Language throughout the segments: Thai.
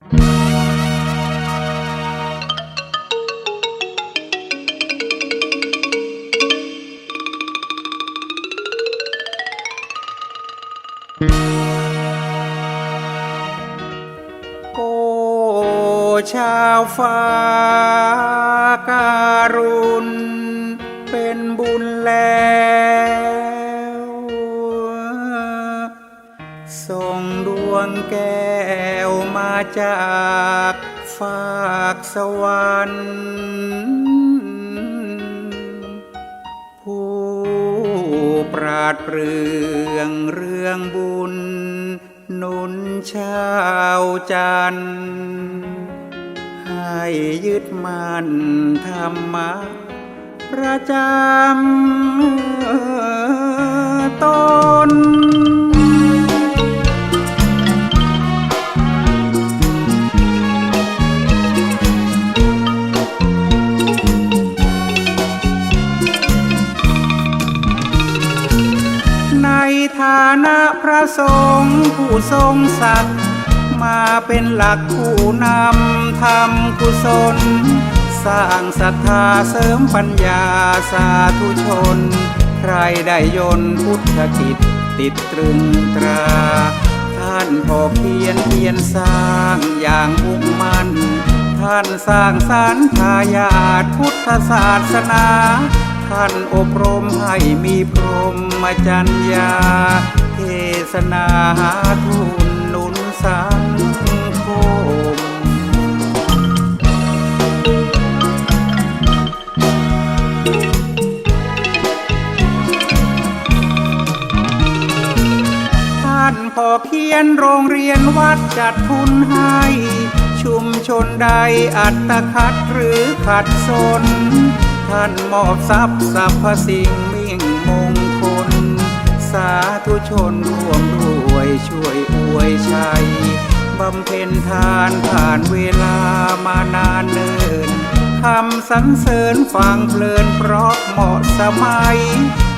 โอ้ชาวฟ้าการุณ เป็นบุญแล้วส่งดวงแก้ว จากฝากสวรรค์ผู้ปราดเปรื่องเรื่องบุญ นุนชาวจันทร์ให้ยึดมั่นธรรมะประจำ ในฐานะพระสงฆ์ผู้ทรงศักดิ์มาเป็นหลักผู้นำทำกุศล สร้างศรัทธาเสริมปัญญาสาธุชน ใครได้ยนพุทธกิจติดตรึงตรา ท่านพอเพียนเพียนสร้างอย่างมุ่งมั่น ท่านสร้างสรรค์ทายาทพุทธศาสนา ท่านอบรมให้มีพรหมจรรยา เทศนาทุนนุนสังคมท่านพอเขียนโรงเรียนวัดจัดทุนให้ ชุมชนใดอัตคัดหรือขัดสน ท่านมอบทรัพย์สรรพสิ่งมิ่งมงคล สาธุชนร่วมด้วยช่วยอวยชัยบำเพ็ญทานผ่านเวลามานานเนินคำสรรเสริญฟังเพลินเพราะเหมาะสมัย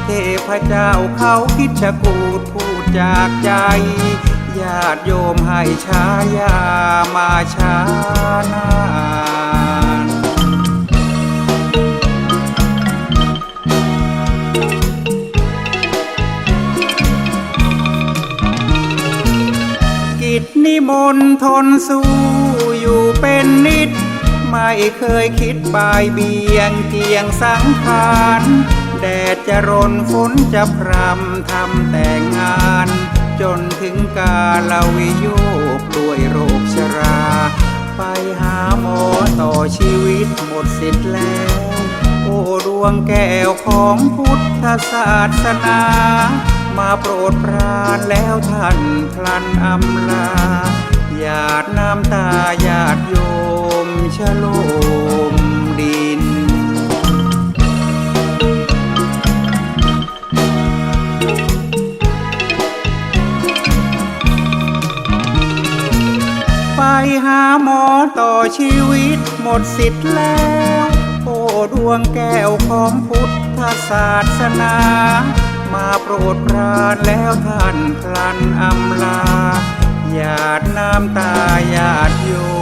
เทพเจ้าเขาคิดชะกูดพูดจากใจ ญาติโยมให้ชายามาช้านาน จนิมนต์ทนสู้อยู่เป็นนิด ไม่เคยคิดบายเบียงเกียงสังขารแดดจะรนฝนจะพรำทำแต่งงาน จนถึงกาลวิโยกด้วยโรคชรา ไปหาหมอต่อชีวิตหมดสิทธิ์แล้ว โอ้ดวงแก้วของพุทธศาสนา มาโปรดปรานแล้วท่านพลันอำลาหยาดน้ำตาญาติโยมชโลมดิน ไปหาหมอต่อชีวิตหมดสิทธิ์แล้ว โอ้ดวงแก้วของพุทธศาสนา มาโปรดปรานแล้วท่านพลันอำลาหยาดน้ำตาหยาดโย